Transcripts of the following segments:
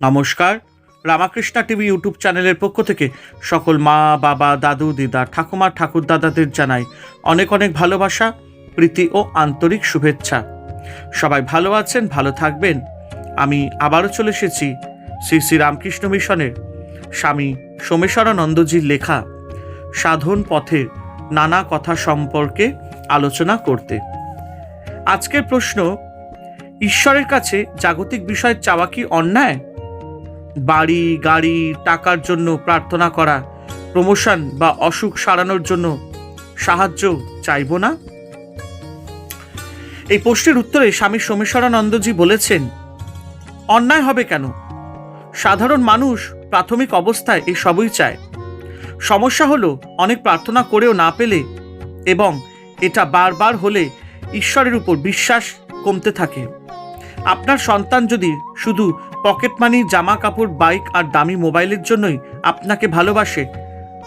নমস্কার। Ramakrishna TV YouTube চ্যানেলের পক্ষ থেকে সকল মা, বাবা, দাদু, দিদা, ঠাকুমা ঠাকুর দাদাদের জানাই অনেক অনেক ভালোবাসা, প্রীতি ও আন্তরিক শুভেচ্ছা। সবাই ভালো আছেন, ভালো থাকবেন। আমি আবারও চলে এসেছি শ্রী শ্রী রামকৃষ্ণ মিশনের স্বামী সোমেশ্বরানন্দজির লেখা সাধন পথের নানা কথা সম্পর্কে আলোচনা করতে। আজকের প্রশ্ন, ঈশ্বরের কাছে জাগতিক বিষয় চাওয়া কি অন্যায়? বাড়ি, গাড়ি, টাকার জন্য প্রার্থনা করা, প্রমোশন বা অসুখ সারানোর জন্য সাহায্য চাইব না? এই প্রশ্নের উত্তরে স্বামী সোমেশ্বরানন্দজি বলেছেন, অন্যায় হবে কেন? সাধারণ মানুষ প্রাথমিক অবস্থায় এই সবই চায়। সমস্যা হলো অনেক প্রার্থনা করেও না পেলে এবং এটা বারবার হলে ঈশ্বরের উপর বিশ্বাস কমতে থাকে। আপনার সন্তান যদি শুধু পকেট মানি জামা কাপড় বাইক আর দামি মোবাইলের জন্যই আপনাকে ভালোবাসে।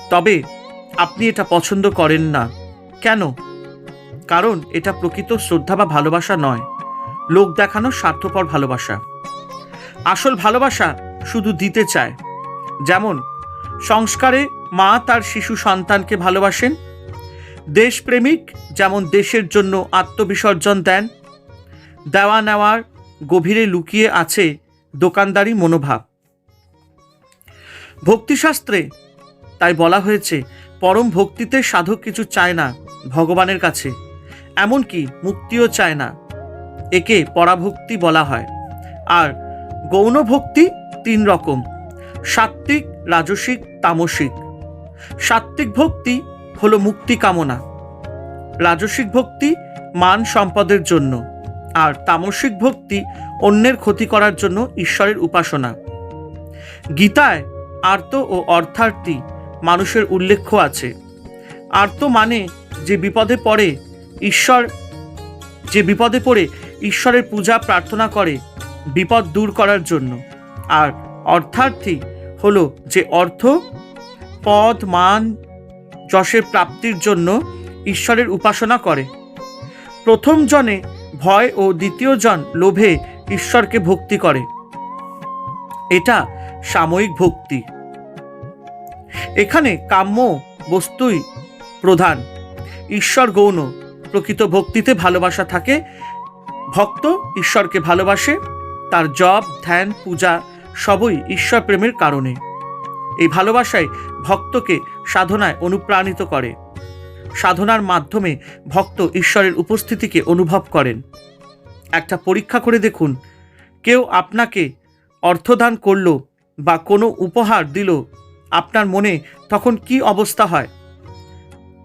তবে আপনি এটা পছন্দ করেন না। কেন? কারণ এটা প্রকৃত শ্রদ্ধা বা ভালোবাসা নয়। লোক দেখানো স্বার্থপর ভালোবাসা। আসল ভালোবাসা শুধু দিতে চায়। যেমন, সংস্কারে মা তার শিশু সন্তানকে ভালোবাসেন। দেশপ্রেমিক যেমন দেশের জন্য আত্মবিসর্জন দেন। দেওয়া নেওয়ার গভীরে লুকিয়ে আছে দোকানদারি মনোভাব। ভক্তিশাস্ত্রে তাই বলা হয়েছে, পরম ভক্তিতে সাধক কিছু চায় না ভগবানের কাছে, এমনকি মুক্তিও চায় না, একে পরাভক্তি বলা হয়। আর গৌণ ভক্তি তিন রকম, সাত্ত্বিক, রাজসিক, তামসিক। সাত্ত্বিক ভক্তি হলো মুক্তি কামনা, রাজসিক ভক্তি মান সম্পদের জন্য। আর তামসিক ভক্তি অন্যের ক্ষতি করার জন্য ঈশ্বরের উপাসনা। গীতায় আর্ত ও অর্থার্থী মানুষের উল্লেখ আছে। আর্ত মানে যে বিপদে পড়ে ঈশ্বর, যে বিপদে পড়ে ঈশ্বরের পূজা প্রার্থনা করে বিপদ দূর করার জন্য। আর অর্থার্থী হলো যে অর্থ, পদ, মান, যশের প্রাপ্তির জন্য ঈশ্বরের উপাসনা করে। প্রথম জনে ভয় ও দ্বিতীয় জন লোভে ঈশ্বরকে ভক্তি করে। এটা সাময়িক ভক্তি। এখানে কাম্য বস্তুই প্রধান। ঈশ্বর গৌণ। প্রকৃত ভক্তিতে ভালোবাসা থাকে। ভক্ত ঈশ্বরকে ভালোবাসে। তার জপ, ধ্যান, পূজা সবই ঈশ্বর প্রেমের কারণে। এই ভালোবাসায় ভক্তকে সাধনায় অনুপ্রাণিত করে। সাধনার মাধ্যমে ভক্ত ঈশ্বরের উপস্থিতিকে অনুভব করেন। একটা পরীক্ষা করে দেখুন, কেউ আপনাকে অর্থদান করল বা কোনো উপহার দিল, আপনার মনে তখন কি অবস্থা হয়?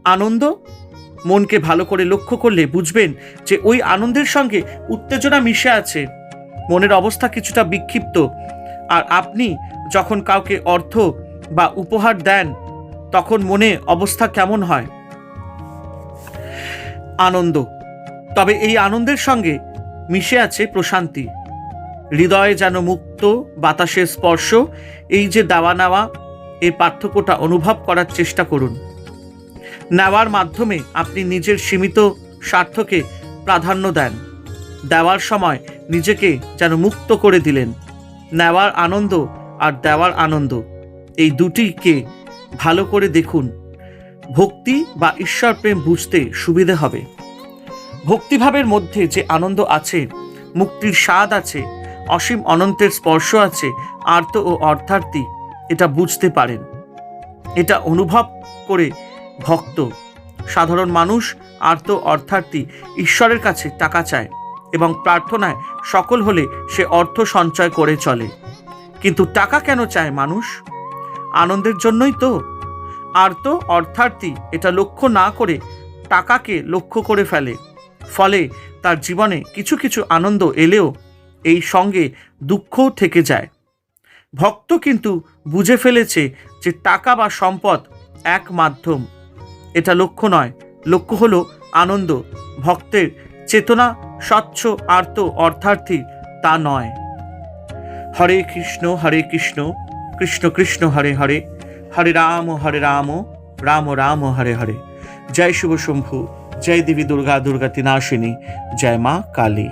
আনন্দ? মনকে ভালো করে লক্ষ্য করলে বুঝবেন যে ওই আনন্দের সঙ্গে উত্তেজনা মিশে আছে। মনের অবস্থা কিছুটা বিক্ষিপ্ত। আর আপনি যখন কাউকে অর্থ বা উপহার দেন, তখন মনে অবস্থা কেমন হয়? আনন্দ। তবে এই আনন্দের সঙ্গে মিশে আছে প্রশান্তি। হৃদয়ে যেন মুক্ত, বাতাসের স্পর্শ, এই যে দেওয়া নেওয়া এই পার্থক্যটা অনুভব করার চেষ্টা করুন। নেওয়ার মাধ্যমে আপনি নিজের সীমিত স্বার্থকে প্রাধান্য দেন। দেওয়ার সময় নিজেকে যেন মুক্ত করে দিলেন। নেওয়ার আনন্দ আর দেওয়ার আনন্দ, এই দুটিকে ভালো করে দেখুন। ভক্তি বা ঈশ্বর প্রেম বুঝতে সুবিধে হবে। ভক্তিভাবের মধ্যে যে আনন্দ আছে, মুক্তির স্বাদ আছে, অসীম অনন্তের স্পর্শ আছে, আর্ত ও অর্থার্থী, এটা বুঝতে পারেন। এটা অনুভব করে ভক্ত, সাধারণ মানুষ, আর্ত, অর্থার্থী, ঈশ্বরের কাছে টাকা চায় এবং প্রার্থনায় সকল হলে সে অর্থ সঞ্চয় করে চলে। কিন্তু টাকা কেন চায় মানুষ? আনন্দের জন্যই তো। আর্ত অর্থার্থী এটা লক্ষ্য না করে টাকাকে লক্ষ্য করে ফেলে। ফলে তার জীবনে কিছু কিছু আনন্দ এলেও এই সঙ্গে দুঃখও থেকে যায়। ভক্ত কিন্তু বুঝে ফেলেছে যে টাকা বা সম্পদ এক মাধ্যম। এটা লক্ষ্য নয়, লক্ষ্য হলো আনন্দ। ভক্তের চেতনা স্বচ্ছ, আর্ত, অর্থার্থী তা নয়। হরে কৃষ্ণ হরে কৃষ্ণ কৃষ্ণ কৃষ্ণ, হরে হরে। হরে রাম হরে রাম রাম রাম, হরে হরে। জয় শুভ শম্ভু, জয় দেবী দুর্গা দুর্গা তিনাশিনী জয় মা কালী।